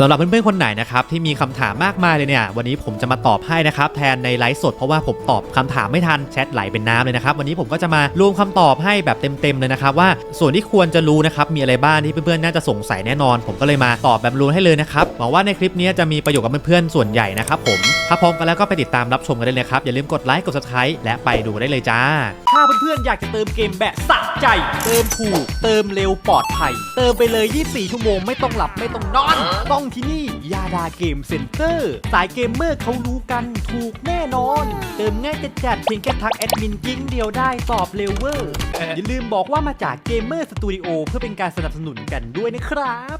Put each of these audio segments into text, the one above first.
สำหรับเพื่อนๆคนไหนนะครับที่มีคำถามมากมายเลยเนี่ยวันนี้ผมจะมาตอบให้นะครับแทนในไลฟ์สดเพราะว่าผมตอบคำถามไม่ทันแชทไหลเป็นน้ำเลยนะครับวันนี้ผมก็จะมารวมคำตอบให้แบบเต็มๆเลยนะครับว่าส่วนที่ควรจะรู้นะครับมีอะไรบ้างที่เพื่อนๆน่าจะสงสัยแน่นอน ผมก็เลยมาตอบแบบรวมให้เลยนะครับหวังว่าในคลิปนี้จะมีประโยชน์กับเพื่อนๆส่วนใหญ่นะครับผมถ้าพร้อมกันแล้วก็ไปติดตามรับชมกันได้เลยครับอย่าลืมกดไลค์กด subscribe และไปดูได้เลยจ้า ถ้าเพื่อนๆอยากจะเติมเกมแบบสะใจ เติมถูกเติมเร็วปลอดภัย เติมไปเลย 24 ชั่วโมงไม่ต้องหลับไม่ต้องนอนต้องที่นี่ยาดาเกมเซ็นเตอร์ สายเกมเมอร์เขารู้กันถูกแน่นอน เติมง่ายจัดจัดเพียงแค่ทักแอดมินกิ้งเดียวได้ตอบเร็วเวอร์ อย่าลืมบอกว่ามาจากเกมเมอร์สตูดิโอเพื่อเป็นการสนับสนุนกันด้วยนะครับ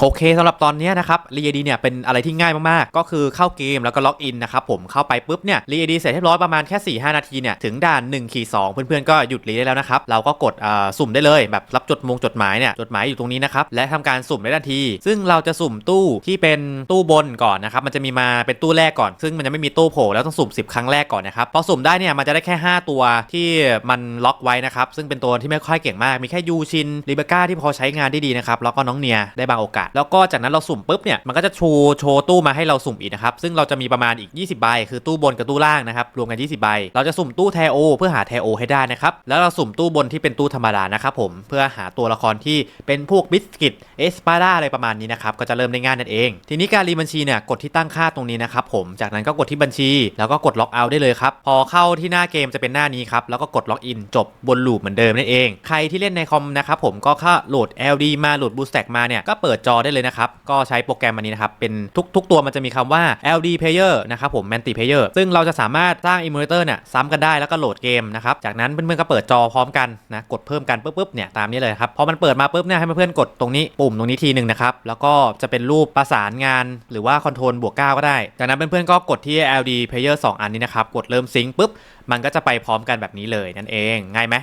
โอเคสำหรับตอนนี้นะครับ r e a d เนี่ยเป็นอะไรที่ง่ายมากๆ ก็คือเข้าเกมแล้วก็ล็อกอินนะครับผมเข้าไปปุ๊บเนี่ย r e a d เสร็จเรียบร้อยประมาณแค่ 4-5 นาทีเนี่ยถึงด่าน1ขีด2เพื่อนๆ ก็หยุดรีได้แล้วนะครับ เราก็กดสุ่มได้เลยแบบรับจดมงจดหมายเนี่ยจดหมายอยู่ตรงนี้นะครับ และทำการสุ่มได้ทันที ซึ่งเราจะสุ่มตู้ที่เป็นตู้บนก่อนนะครับมันจะมีมาเป็นตู้แรกก่อน ซึ่งมันจะไม่มีตู้โผล่แล้วต้องสุ่ม 10 ครั้งแรกก่อนนะครับพอสุ่มได้เนี่ยมันจะได้แค่ 5 ตัวที่มันล็อกไว้นะครับซึ่งเป็นตัวที่ไม่ค่อยเก่งมากมีแค่ยูชินริเบก้าที่พอใช้งานได้ดีนะครับแล้วก็น้องเนียได้บางโอกาสแล้วก็จากนั้นเราสุ่มปุ๊บเนี่ยมันก็จะโชว์โชว์ตู้มาให้เราสุ่มอีกนะครับซึ่งเราจะมีประมาณอีก 20 ใบ คือตู้บนกับตู้ล่างนะครับรวมกัน 20 ใบ เราจะสุ่มตู้แทโอเพื่อหาแทโอให้ได้นะครับแล้วเราสุ่มตู้บนที่เป็นตู้ธรรมดานะครับผมเพื่อหาตัวละครที่เป็นพวกบิสกิตเอสปาร่าอะไรประมาณนี้นะครับก็จะเริ่มได้ง่ายนั่นเอง ทีนี้การรีบัญชีเนี่ยกดที่ตั้งค่าตรงนี้นะครับผมจากนั้นก็กดที่บัญชี แล้วก็กดล็อกเอาได้เลยครับพอเข้าที่หน้าเกมจะเป็นหน้านี้ครับแล้วก็กดล็อกอินจบบนลูปเหมือนเดิมนั่นเอง ใครที่เล่นในคอมนะครับผมก็ค่าโหลด LD มาโหลด Boostack มาเนี่ยก็เปิดจอได้เลยนะครับ ก็ใช้โปรแกรมอันนี้นะครับ เป็นทุกทุกตัวมันจะมีคำว่า LD Player นะครับผม Multi Player ซึ่งเราจะสามารถสร้าง Emulator เนี่ยซ้ำกันได้แล้วก็โหลดเกมนะครับ จากนั้นเพื่อนๆก็เปิดจอพร้อมกันนะ กดเพิ่มกันปุ๊บปุ๊บเนี่ยตามนี้เลยครับ พอมันเปิดมาปุ๊บเนี่ยให้เพื่อนๆกดตรงนี้ปุ่มตรงนี้ทีหนึ่งนะครับ แล้วก็จะเป็นรูปประสานงานหรือว่าคอนโทรลบวก9ก็ได้ จากนั้นเพื่อนๆก็กดที่ LD Player 2 อันนี้นะครับ กดเริ่มซิงค์ปุ๊บ มันก็จะไปพร้อมกันแบบนี้เลยนั่นเอง ง่ายไหม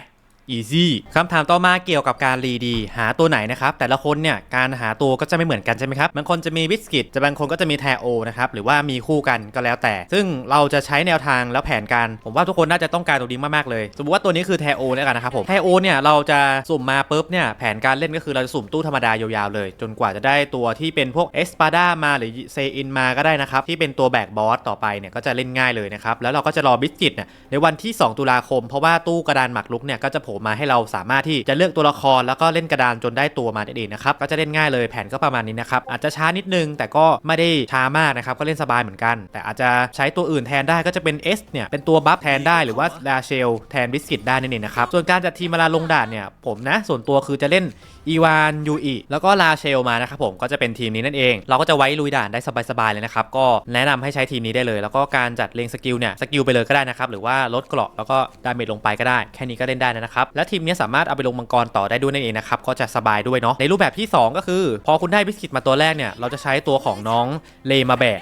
easy คำถามต่อมาเกี่ยวกับการรีดี หาตัวไหนนะครับ แต่ละคนเนี่ยการหาตัวก็จะไม่เหมือนกันใช่ไหมครับบางคนจะมีวิสกิตจะบางคนก็จะมีแทโอนะครับหรือว่ามีคู่กันก็แล้วแต่ ซึ่งเราจะใช้แนวทางแล้วแผนการ ผมว่าทุกคนน่าจะต้องการตรงนี้มากๆเลยสมมติว่าตัวนี้คือแทโอแล้วกันนะครับผมแทโอเนี่ยเราจะสุ่มมาปุ๊บเนี่ยแผนการเล่นก็คือเราจะสุ่มตู้ธรรมดายาวๆเลย จนกว่าจะได้ตัวที่เป็นพวกเอสปาดามาหรือเซอินมาก็ได้นะครับที่เป็นตัวแบกบอสต่อไปเนี่ยก็จะเล่นง่ายเลยนะครับแล้วเราก็จะรอบิสกิตเนี่ยในวันที่ 2 ตุลาคม เพราะว่าตู้กระดานหมากรุกเนี่ยก็จะโผล่มาให้เราสามารถที่จะเลือกตัวละครแล้วก็เล่นกระดานจนได้ตัวมานั่นเองนะครับก็จะเล่นง่ายเลยแผนก็ประมาณนี้นะครับอาจจะช้านิดนึง แต่ก็ไม่ได้ช้ามากนะครับก็เล่นสบายเหมือนกัน แต่อาจจะใช้ตัวอื่นแทนได้ก็จะเป็น S เนี่ยเป็นตัวบัฟแทนได้หรือว่าลาเชลแทนบิสกิตได้นั่นเองนะครับส่วนการจัดทีมเวลาลงด่านเนี่ยผมนะส่วนตัวคือจะเล่นอีวานยูอิแล้วก็ลาเชลมานะครับผมก็จะเป็นทีมนี้นั่นเอง เราก็จะไว้ลุยด่านได้สบายๆเลยนะครับก็แนะนำให้ใช้ทีมนี้ได้เลย แล้วก็การจัดเลงสกิลเนี่ยสกิลไปเลยก็ได้นะครับหรือว่าลดเกราะแล้วก็ดาเมจลงไปก็ได้ แค่นี้ก็เล่นได้นะครับและทีมนี้สามารถเอาไปลงมังกรต่อได้ด้วยนั่นเองนะครับก็จะสบายด้วยเนาะในรูปแบบที่ 2 ก็คือ พอคุณได้บิสกิตมาตัวแรกเนี่ยเราจะใช้ตัวของน้องเลมาแบก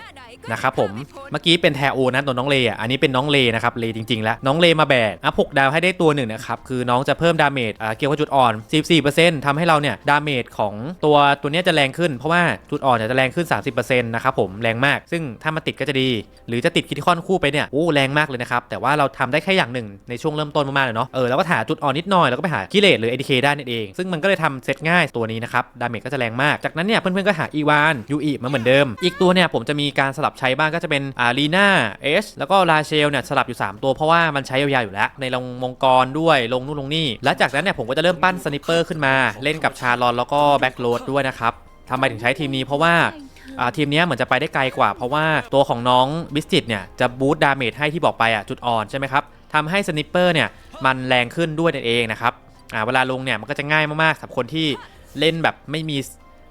นะครับผมเมื่อกี้เป็นแทโอนะตัวน้องเลอะอันนี้เป็นน้องเลนะครับเลจริงๆ แล้วน้องเลมาแบกอัพหกดาวให้ได้ตัวหนึ่งนะครับคือน้องจะเพิ่มดาเมจเกี่ยวกับจุดอ่อน 14%ทำให้เราเนี่ยดาเมจของตัวตัวนี้จะแรงขึ้นเพราะว่าจุดอ่อนเนี่ยจะแรงขึ้น 30%นะครับผมแรงมากซึ่งถ้ามาติดก็จะดี หรือจะติดคิดคอนคู่ไปเนี่ยโอ้แรงมากเลยนะครับแต่ว่าเราทำได้แค่อย่างหนึ่งในช่วงเริ่มต้นมากๆเลยเนาะเออแล้วก็หาจุดอ่อนนิดหน่อยแล้วก็ไปหากิเลสหรือ ADK ได้นั่นเอง ซึ่งมันก็เลยทำเซตง่ายตัวนี้นะครับดาเมจก็จะแรงมากจากนั้นเนี่ยเพื่อนๆก็หาอีวานยูอิมาเหมือนเดิม อีกตัวเนี่ยผมจะมีการสลับใช้บ้างก็จะเป็นอารีนาเอสแล้วก็ลาเชลเนี่ยสลับอยู่ 3 ตัวเพราะว่ามันใช้ยาวๆอยู่แล้ว ในลงมงกรด้วยลงนู่นลงนี่และจากนั้นเนี่ยผมก็จะเริ่มปั้นสนิปเปอร์ขึ้นมาเล่นกับชาลอนแล้วก็แบ็กโรดด้วยนะครับทำไมถึงใช้ทีมนี้เพราะว่าทีมนี้เหมือนจะไปได้ไกลกว่า เพราะว่าตัวของน้องบิสจิตเนี่ยจะบูตดาเมจให้ที่บอกไปอะจุดอ่อนใช่ไหมครับทำให้สนิปเปอร์เนี่ยมันแรงขึ้นด้วยนั่นเองนะครับเวลาลงเนี่ยมันก็จะง่ายมากๆสำหรับคนที่เล่นแบบไม่มี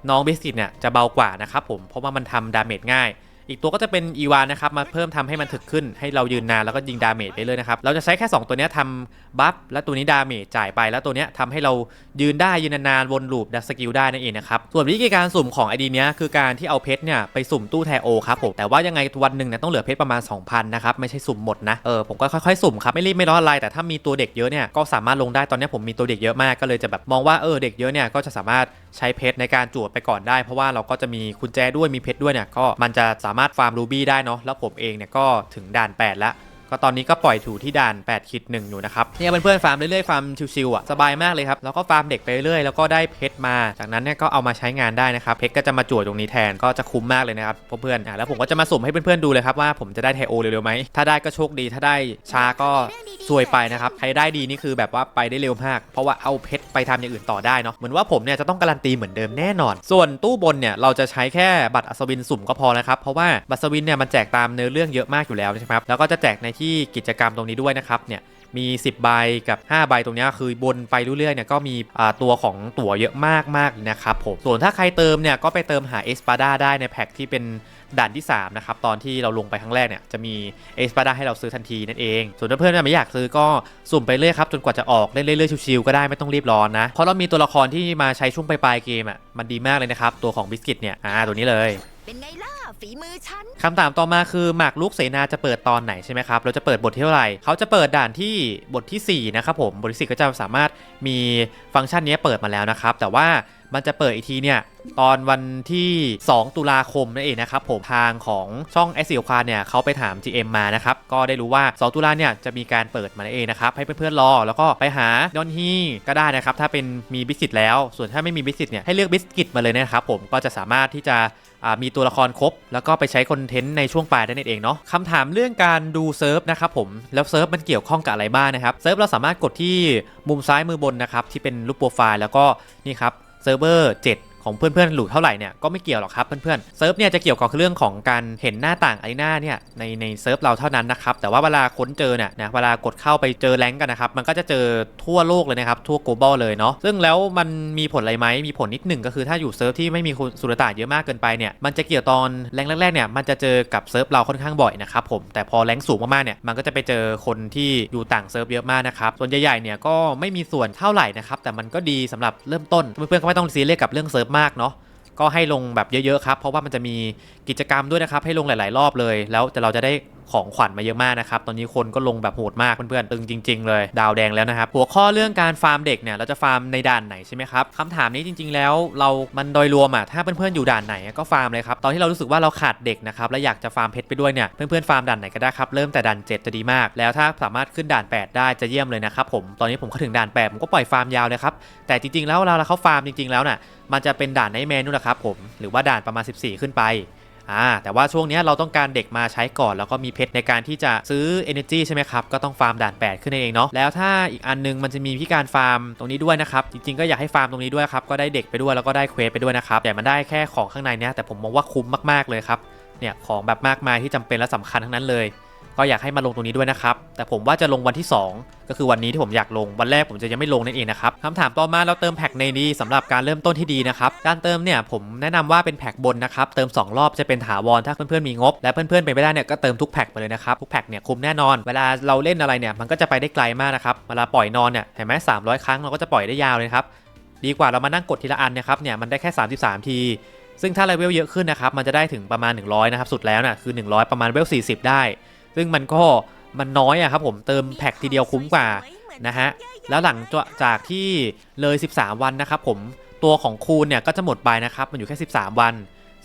น้องบิสจิตเนี่ยจะเบากว่านะครับผมเพราะว่ามันทำดาเมจง่าย อีกตัวก็จะเป็นอีวานนะครับมาเพิ่มทำให้มันถึกขึ้นให้เรายืนนานแล้วก็ยิงดาเมจไปเลยนะครับเราจะใช้แค่ 2 ตัวนี้ทำบัฟและตัวนี้ดาเมจจ่ายไปแล้วตัวนี้ยทำให้เรายืนได้ยืนนานๆวนลูปดักสกิลได้นั่นเองนะครับส่วนวิธีการสุ่มของไอดีเนี้ยคือการที่เอาเพชรเนี่ยไปสุ่มตู้แทโอครับผมแต่ว่ายังไงวันหนึ่งเนี่ยต้องเหลือเพชรประมาณ 2,000นะครับไม่ใช่สุ่มหมดนะเออผมก็ค่อยๆสุ่มครับไม่รีบไม่ร้อนอะไรแต่ถ้ามีตัวเด็กเยอะเนี่ยก็สามารถลงได้ตอนนี้ผมมีตัวเด็กเยอะมากก็เลยจะแบบมองว่าเออเด็กเยอะเนี่ยก็จะสามารถใช้เพชรในการจวดไปก่อนได้ เพราะว่าเราก็จะมีกุญแจด้วยมีเพชรด้วยเนี่ยก็มันจะสามารถฟาร์มรูบี้ได้เนาะแล้วผมเองเนี่ยก็ถึงด่าน 8 แล้ว ก็ตอนนี้ก็ปล่อยถูที่ด่าน8คิดหนึ่งอยู่นะครับเนี่ยเพื่อนๆฟาร์มเรื่อยๆฟาร์มชิวๆอะสบายมากเลยครับแล้วก็ฟาร์มเด็กไปเรื่อยแล้วก็ได้เพชรมา จากนั้นเนี่ยก็เอามาใช้งานได้นะครับเพชรก็จะมาจวดตรงนี้แทนก็จะคุ้มมากเลยนะครับเพื่อนๆอะแล้วผมก็จะมาสุ่มให้เพื่อนๆดูเลยครับว่าผมจะได้ไทโอเร็วๆไหมถ้าได้ก็โชคดีถ้าได้ช้าก็ซวยไปนะครับใครได้ดีนี่คือแบบว่าไปได้เร็วมากเพราะว่าเอาเพชรไปทำอย่างอื่นต่อได้เนาะเหมือนว่าผมเนี่ยจะต้องการันตีเหมือนเดิมแน่นอน ส่วนตู้บนเนี่ยเราจะใช้แค่บัตรอัศวินสุ่มก็พอนะครับเพราะว่าบัตรอัศวินเนี่ยมันแจกตามเนื้อเรื่องเยอะมากอยู่แล้วใช่ไหมครับแล้วก็จะแจกในที่กิจกรรมตรงนี้ด้วยนะครับเนี่ยมี 10 ใบกับ 5 ใบตรงนี้คือบนไปเรื่อยๆเนี่ยก็มีตัวของตั๋วเยอะมากมากๆนะครับผมส่วนถ้าใครเติมเนี่ยก็ไปเติมหาเอสปาดาได้ในแพ็คที่เป็นด่านที่ 3 นะครับ ตอนที่เราลงไปครั้งแรกเนี่ยจะมีเอสปาดาให้เราซื้อทันทีนั่นเอง ส่วนเพื่อนๆไม่อยากซื้อก็สุ่มไปเรื่อยครับจนกว่าจะออกเล่นเรื่อยๆชิวๆก็ได้ไม่ต้องรีบร้อนนะ เพราะเรามีตัวละครที่มาใช้ช่วงปลายๆเกมอะมันดีมากเลยนะครับตัวของบิสกิตเนี่ยอ่าตัวนี้เลย เป็นไงล่ะฝีมือฉันคำถามต่อมาคือหมากลุกเสนาจะเปิดตอนไหนใช่ไหมครับ เราจะเปิดบทที่เท่าไหร่ เขาจะเปิดด่านที่บททีสี่4 นะครับผมบทที่4ก็จะสามารถมีฟังก์ชันนี้เปิดมาแล้วนะครับ แต่ว่า มันจะเปิดอีกทีเนี่ยตอนวันที่ 2 ตุลาคมนั่นเองนะครับผมทางของช่องไอซีควาเนี่ยเขาไปถาม GM มานะครับ ก็ได้รู้ว่า 2 ตุลาเนี่ยจะมีการเปิดมานั่นเองนะครับ ให้เพื่อนๆรอ แล้วก็ไปหาดอนฮีก็ได้นะครับ ถ้าเป็นมีบิสกิตแล้ว ส่วนถ้าไม่มีบิสกิตเนี่ยให้เลือกบิสกิตมาเลยนะครับผมก็จะสามารถที่จะมีตัวละครครบ แล้วก็ไปใช้คอนเทนต์ในช่วงปลายได้นั่นเองเนาะคำถามเรื่องการดูเซิร์ฟนะครับผมแล้วเซิร์ฟมันเกี่ยวข้องกับอะไรบ้างนะครับเซิร์ฟเราสามารถกดที่มุมซ้ายมือบนนะครับที่เป็นรูปโปรไฟล์แล้วก็นี่ครับ ซิร์ฟเวอร์7 ของเพื่อนๆหลุดเท่าไหร่เนี่ยก็ไม่เกี่ยวหรอกครับเพื่อนๆเซิร์ฟเนี่ยจะเกี่ยวกับเรื่องของการเห็นหน้าต่างไอหน้าเนี่ยในในเซิร์ฟเราเท่านั้นนะครับแต่ว่าเวลาค้นเจอเนี่ยนะเวลากดเข้าไปเจอแรงกันนะครับมันก็จะเจอทั่วโลกเลยนะครับทั่ว global เลยเนาะซึ่งแล้วมันมีผลอะไรไหมมีผลนิดหนึ่งก็คือถ้าอยู่เซิร์ฟที่ไม่มีสุลต่านเยอะมากเกินไปเนี่ยมันจะเกี่ยวตอนแรงแรกๆเนี่ยมันจะเจอกับเซิร์ฟเราค่อนข้างบ่อยนะครับผมแต่พอแรงสูงมากๆเนี่ยมันก็จะไปเจอคนที่อยู่ต่างเซิร์ฟเยอะมากนะครับส่วนใหญ่ๆเนี่ยก็ไม่มีส่วนเท่าไหร่นะครับแต่มันก็ดีสำหรับเริ่มต้นเพื่อนๆก็ไม่ต้องซีเรียสกับเรื่องเซิร์ฟมากเนาะก็ให้ลงแบบเยอะๆครับ เพราะว่ามันจะมีกิจกรรมด้วยนะครับ ให้ลงหลาย ๆ รอบเลย แล้วแต่เราจะได้ ของขวัญมาเยอะมากนะครับ ตอนนี้คนก็ลงแบบโหดมากเพื่อนๆ ตึงจริง ๆ เลย ดาวแดงแล้วนะครับ หัวข้อเรื่องการฟาร์มเด็กเนี่ย เราจะฟาร์มในด่านไหนใช่ไหมครับคำถามนี้จริง ๆ แล้วเรามันโดยรวมอะ ถ้าเพื่อนๆ อยู่ด่านไหนก็ฟาร์มเลยครับ ตอนที่เรารู้สึกว่าเราขาดเด็กนะครับและอยากจะฟาร์มเพชรไปด้วยเนี่ย เพื่อนๆ ฟาร์มด่านไหนก็ได้ครับ เริ่มแต่ด่าน 7 จะดีมาก แล้วถ้าสามารถขึ้นด่าน 8 ได้จะเยี่ยมเลยนะครับผม ตอนนี้ผมก็ถึงด่าน8ผมก็ปล่อยฟาร์มยาวเลยครับ แต่จริงๆ แล้วเวลาเขาฟาร์มจริง ๆ แล้วน่ะ มันจะเป็นด่านในเมนูนแหละครับผม หรือว่าด่านประมาณ 14 ขึ้นไป อ่าแต่ว่าช่วงนี้เราต้องการเด็กมาใช้ก่อน แล้วก็มีเพชรในการที่จะซื้อ Energy ใช่ไหมครับ ก็ต้องฟาร์มด่าน 8 ขึ้นเองเนาะแล้วถ้าอีกอันนึงมันจะมีพี่การฟาร์มตรงนี้ด้วยนะครับ จริงๆก็อยากให้ฟาร์มตรงนี้ด้วยครับ ก็ได้เด็กไปด้วยแล้วก็ได้เควสไปด้วยนะครับแต่มันได้แค่ของข้างในเนี้ยแต่ผมมองว่าคุ้มมากๆเลยครับเนี่ยของแบบมากมายที่จำเป็นและสำคัญทั้งนั้นเลย ก็อยากให้มาลงตรงนี้ด้วยนะครับ แต่ผมว่าจะลงวันที่ 2 ก็คือวันนี้ที่ผมอยากลงวันแรกผมจะยังไม่ลงนั่นเองนะครับคำถามต่อมาเราเติมแพ็กในนี้สำหรับการเริ่มต้นที่ดีนะครับการเติมเนี่ยผมแนะนำว่าเป็นแพ็กบนนะครับเติม 2 รอบจะเป็นถาวรถ้าเพื่อนๆมีงบ และเพื่อนๆเป็นไปได้เนี่ยก็เติมทุกแพ็กไปเลยนะครับทุกแพ็กเนี่ยคุ้มแน่นอน เวลาเราเล่นอะไรเนี่ยมันก็จะไปได้ไกลมากนะครับเวลาปล่อยนอนเนี่ยเห็นไหม300ครั้งเราก็จะปล่อยได้ยาวเลยครับดีกว่าเรามานั่งกดทีละอันนะครับเนี่ยมันได้แค่ 33 ทีซึ่งถ้าเลเวลเยอะขึ้นนะครับมันจะได้ถึงประมาณ 100 นะครับ สุดแล้วน่ะคือ 100 ประมาณเลเวล40 ได้ ซึ่งมันก็มันน้อยอะครับผมเติมแพ็กทีเดียวคุ้มกว่านะฮะแล้วหลังจากที่เลย 13 วันนะครับผมตัวของคูณเนี่ยก็จะหมดไปนะครับมันอยู่แค่ 13 วัน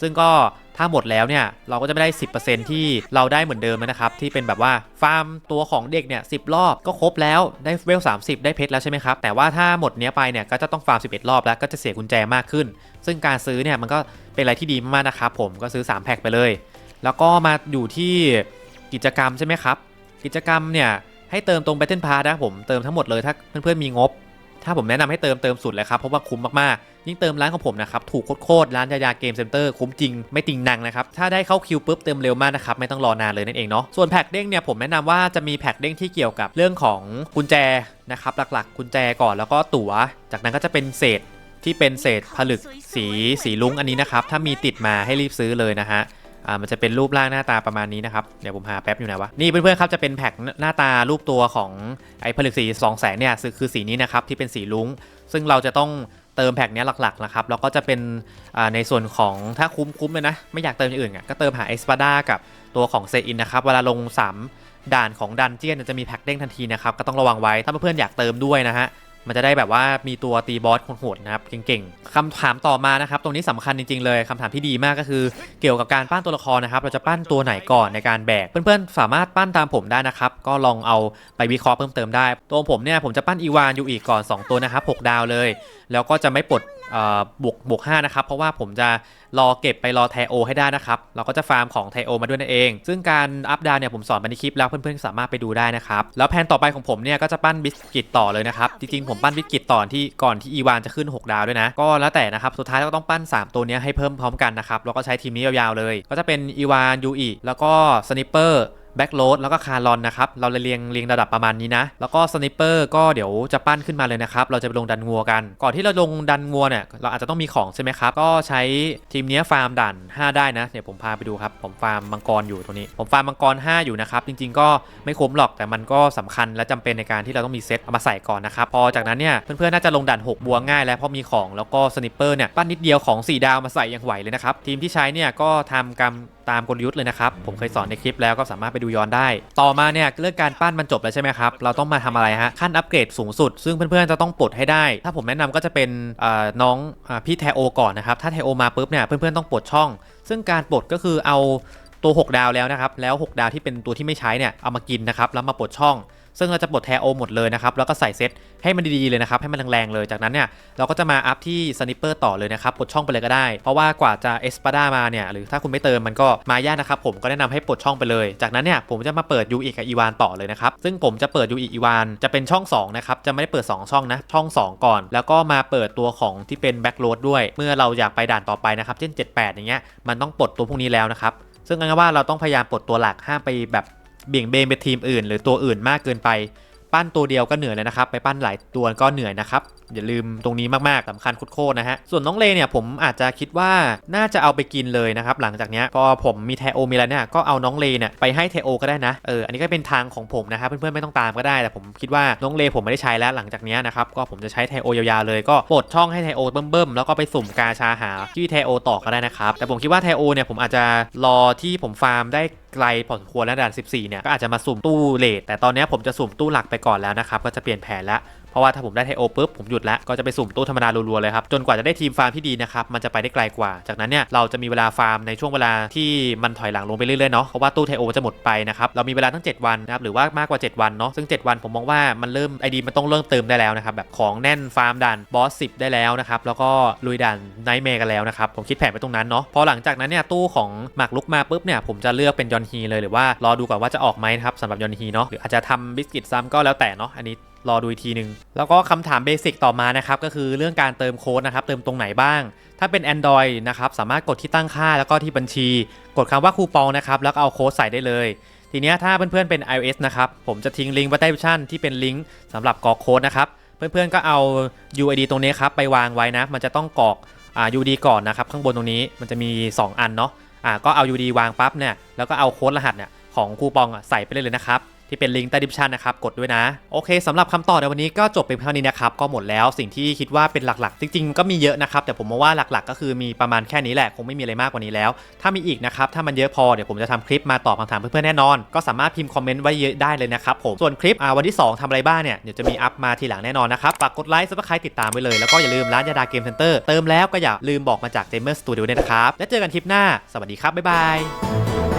ซึ่งก็ถ้าหมดแล้วเนี่ยเราก็จะไม่ได้ 10%ที่เราได้เหมือนเดิมนะครับที่เป็นแบบว่าฟาร์มตัวของเด็กเนี่ย10รอบก็ครบแล้วได้เวล 30 ได้เพชรแล้วใช่ไหมครับแต่ว่าถ้าหมดเนี้ยไปเนี่ยก็จะต้องฟาร์ม 11 รอบแล้วก็จะเสียกุญแจมากขึ้น ซึ่งการซื้อเนี่ยมันก็เป็นอะไรที่ดีมากๆนะครับผมก็ซื้อ 3 แพ็คไปเลย แล้วก็มาอยู่ที่ กิจกรรมใช่ไหมครับ กิจกรรมเนี่ยให้เติมตรง Battle Pass นะผมเติมทั้งหมดเลยถ้าเพื่อนๆมีงบ ถ้าผมแนะนำให้เติมเติมสุดเลยครับเพราะว่าคุ้มมากๆ ยิ่งเติมร้านของผมนะครับถูกโคตรร้านยายาเกมเซ็นเตอร์คุ้มจริงไม่ติงนังนะครับถ้าได้เข้าคิวปุ๊บเติมเร็วมากนะครับไม่ต้องรอนานเลยนั่นเองเนาะส่วนแพ็กเด้งเนี่ยผมแนะนำว่าจะมีแพ็กเด้งที่เกี่ยวกับเรื่องของกุญแจนะครับหลักๆ กุญแจก่อนแล้วก็ตั๋ว จากนั้นก็จะเป็นเศษที่เป็นเศษผลึกสีสีลุ้งอันนี้นะครับถ้ามีติดมาให้รีบซื้อเลยนะฮะ อ่ามันจะเป็นรูปร่างหน้าตาประมาณนี้นะครับ เดี๋ยวผมหาแป๊บอยู่ไหนวะ นี่เพื่อนๆครับจะเป็นแพ็คหน้าตารูปตัวของไอ้ผลึกสี2 0 0แสนเนี่ยคือสีนี้นะครับที่เป็นสีลุ้ง ซึ่งเราจะต้องเติมแพ็คเนี้หลักๆนะครับแล้วก็จะเป็นในส่วนของถ้าคุ้มๆเลยนะ ไม่อยากเติมอย่างอื่นอะก็เติมหาเอสปาดากับตัวของเซอินนะครับเวลาลง 3 ด่านของดันเจียนจะมีแพ็คเด้งทันทีนะครับก็ต้องระวังไว้ถ้าเพื่อนๆอยากเติมด้วยนะฮะ มันจะได้แบบว่ามีตัวตีบอสคนโหดนะครับเก่งๆคำถามต่อมานะครับ ตรงนี้สำคัญจริงๆเลยคำถามที่ดีมากก็คือเกี่ยวกับการปั้นตัวละครนะครับ เราจะปั้นตัวไหนก่อนในการแบก เพื่อนๆ สามารถปั้นตามผมได้นะครับ ก็ลองเอาไปวิเคราะห์เพิ่มเติมได้ ตัวผมเนี่ยผมจะปั้นอีวานอยู่อีกก่อน 2 ตัวนะครับ6ดาวเลย แล้วก็จะไม่ปลด บวกบวก5นะครับ เพราะว่าผมจะรอเก็บไปรอไทโอให้ได้นะครับ เราก็จะฟาร์มของไทโอมาด้วยนั่นเอง ซึ่งการอัพดาวเนี่ยผมสอนไปในคลิปแล้วเพื่อนๆสามารถไปดูได้นะครับ แล้วแผนต่อไปของผมเนี่ยก็จะปั้นบิสกิตต่อเลยนะครับ จริงๆผมปั้นบิสกิตต่อที่ก่อนที่อีวานจะขึ้น 6 ดาวด้วยนะ ก็แล้วแต่นะครับ สุดท้ายเราก็ต้องปั้น 3 ตัวนี้ให้เพิ่มพร้อมกันนะครับ แล้วก็ใช้ทีมนี้ยาวๆเลย ก็จะเป็นอีวานยูอีแล้วก็สนิปเปอร์ แบ็กโรดแล้วก็คารอนนะครับ เราเลยเรียงเรียงระดับประมาณนี้นะ แล้วก็สไนเปอร์ก็เดี๋ยวจะปั้นขึ้นมาเลยนะครับ เราจะไปลงดันงัวกัน ก่อนที่เราลงดันงัวเนี่ยเราอาจจะต้องมีของใช่ไหมครับ ก็ใช้ทีมเนี้ยฟาร์มด่าน5 ได้นะเดี๋ยวผมพาไปดูครับ ผมฟาร์มมังกรอยู่ตรงนี้ ผมฟาร์มมังกร 5 อยู่นะครับ จริงๆก็ไม่คุ้มหรอกแต่มันก็สำคัญและจำเป็นในการที่เราต้องมีเซตเอามาใส่ก่อนนะครับ พอจากนั้นเนี่ยเพื่อนๆน่าจะลงด่าน6บัวง่ายแล้วเพราะมีของแล้วก็สไนเปอร์เนี่ยปั้นนิดเดียวของ 4 ดาวมาใส่ยังไหวเลยนะครับทีมที่ใช้เนี่ยก็ทำกรรมตามกลยุทธ์เลยนะครับ ผมเคยสอนในคลิปแล้วก็สามารถไปดูย้อนได้ ต่อมาเนี่ยเรื่องการปั้นมันจบแล้วใช่ไหมครับ เราต้องมาทำอะไรฮะ ขั้นอัปเกรดสูงสุด ซึ่งเพื่อนๆจะต้องปลดให้ได้ ถ้าผมแนะนำก็จะเป็นน้องอพี่แทโอก่อนนะครับ ถ้าแทโอมาปุ๊บเนี่ยเพื่อนๆต้องปลดช่อง ซึ่งการปลดก็คือเอาตัว 6 ดาวแล้วนะครับ แล้ว 6 ดาวที่เป็นตัวที่ไม่ใช้เนี่ยเอามากินนะครับแล้วมาปลดช่อง ซึ่งเราจะปลดแทโอหมดเลยนะครับแล้วก็ใส่เซตให้มันดีๆเลยนะครับให้มันแรงๆเลยจากนั้นเนี่ยเราก็จะมาอัพที่สนิปเปอร์ต่อเลยนะครับปลดช่องไปเลยก็ได้ เพราะว่ากว่าจะเอสปาดามาเนี่ยหรือถ้าคุณไม่เติมมันก็มายากนะครับผมก็แนะนำให้ปลดช่องไปเลย จากนั้นเนี่ยผมจะมาเปิดยูอีกับอีวานต่อเลยนะครับซึ่งผมจะเปิดยูอีอีวานจะเป็นช่อง2นะครับจะไม่ได้เปิด 2 ช่องนะช่อง 2 ก่อน แล้วก็มาเปิดตัวของที่เป็นแบ็กโรดด้วย เมื่อเราอยากไปด่านต่อไปนะครับเช่น 78 อย่างเงี้ยมันต้องปลดตัวพวกนี้แล้วนะครับซึ่งงั้นว่าเราต้องพยายามปลดตัวหลักห้ามไปแบบ เบี่ยงเบนไปทีมอื่น หรือตัวอื่นมากเกินไป ปั้นตัวเดียวก็เหนื่อยเลยนะครับ ไปปั้นหลายตัวก็เหนื่อยนะครับ อย่าลืมตรงนี้มากๆสำคัญโคตรนะฮะ ส่วนน้องเลเนี่ยผมอาจจะคิดว่าน่าจะเอาไปกินเลยนะครับ หลังจากเนี้ยพอผมมีแทโอมีอะไรเนี่ยก็เอาน้องเลเนี่ยไปให้เทโอก็ได้นะเอออันนี้ก็เป็นทางของผมนะครับเพื่อนๆไม่ต้องตามก็ได้แต่ผมคิดว่าน้องเลผมไม่ได้ใช้แล้วหลังจากเนี้ยนะครับก็ผมจะใช้ไทโอยาวๆเลยก็ปลดช่องให้ไทโอเบิ่มๆแล้วก็ไปสุ่มกาชาหาที่ไทโอต่อก็ได้นะครับแต่ผมคิดว่าไทโอเนี่ยผมอาจจะรอที่ผมฟาร์มได้ไกลพอสมควรแล้วด่าน 14 เนี่ย ก็อาจจะมาสุ่มตู้เลทแต่ตอนนี้ผมจะสุ่มตู้หลักไปก่อนแล้วนะครับ ก็จะเปลี่ยนแผนแล้ว เพราะว่าถ้าผมได้ไทโอปุ๊บผมหยุดแล้วก็จะไปสุ่มตู้ธรรมดารัวๆเลยครับจนกว่าจะได้ทีมฟาร์มที่ดีนะครับมันจะไปได้ไกลกว่า จากนั้นเนี่ยเราจะมีเวลาฟาร์มในช่วงเวลาที่มันถอยหลังลงไปเรื่อยๆเนาะเพราะว่าตู้ไทโอจะหมดไปนะครับเรามีเวลาตั้ง 7 วันนะครับหรือว่ามากกว่า 7 วันเนาะซึ่ง 7 วันผมมองว่ามันเริ่มไอดีมันต้องเริ่มเติมได้แล้วนะครับแบบของแน่นฟาร์มด่านบอส10ได้แล้วนะครับแล้วก็ลุยด่านไนท์เมย์กันแล้วนะครับผมคิดแผนไปตรงนั้นเนาะพอหลังจากนั้นเนี่ยตู้ของหมากลุกมาปุ๊บเนี่ยผมจะเลือกเป็นยอนฮีเลยหรือว่ารอดูก่อนว่าจะออกไหมนะครับสำหรับยอนฮีเนาะหรืออาจจะทำบิสกิตซ้ำก็แล้วแต่เนาะอันนี้ รอดูอีกทีหนึ่งแล้วก็คำถามเบสิกต่อมานะครับก็คือเรื่องการเติมโค้ดนะครับเติมตรงไหนบ้าง ถ้าเป็น Android นะครับสามารถกดที่ตั้งค่าแล้วก็ที่บัญชี กดคำว่าคูปองนะครับแล้วก็เอาโค้ดใส่ได้เลยทีนี้ถ้าเพื่อนๆเป็น iOS นะครับ ผมจะทิ้งลิงก์ไว้ใต้ชั่นที่เป็นลิงก์สำหรับกรอกโค้ดนะครับ เพื่อนๆก็เอา UID ตรงนี้ครับ ไปวางไว้นะ มันจะต้องกรอกอ่า UID ก่อนนะครับ ข้างบนตรงนี้มันจะมี 2 อันเนาะอ่าก็เอา UID วางปั๊บเนี่ย แล้วก็เอาโค้ดรหัสเนี่ยของคูปองใส่ไปเลยเลยนะครับ ที่เป็นลิงก์ใต้ดิสชันนะครับกดด้วยนะโอเคสำหรับคำตอบในวันนี้ก็จบเป็นเท่านี้นะครับก็หมดแล้วสิ่งที่คิดว่าเป็นหลักๆ จริงๆ ก็มีเยอะนะครับแต่ผมมองว่าหลักๆ ก็คือมีประมาณแค่นี้แหละคงไม่มีอะไรมากกว่านี้แล้ว ถ้ามีอีกนะครับถ้ามันเยอะพอเดี๋ยวผมจะทำคลิปมาตอบคำถามเพื่อนๆแน่นอน ก็สามารถพิมพ์คอมเมนต์ไว้เยอะได้เลยนะครับผมส่วนคลิปวันที่ 2ทำอะไรบ้างเนี่ยเดี๋ยวจะมีอัพมาทีหลังแน่นอนนะครับฝากกดไลค์ซับสไครต์ติดตามไว้เลยแล้วก็อย่าลืมร้านยาดาเกมเซ็นเตอร์เติมแล้วก็อย่าลืมบอกมาจากเจมเมอร์สตูดิโอด้วยนะครับแล้วเจอกันคลิปหน้า สวัสดีครับบ๊ายบาย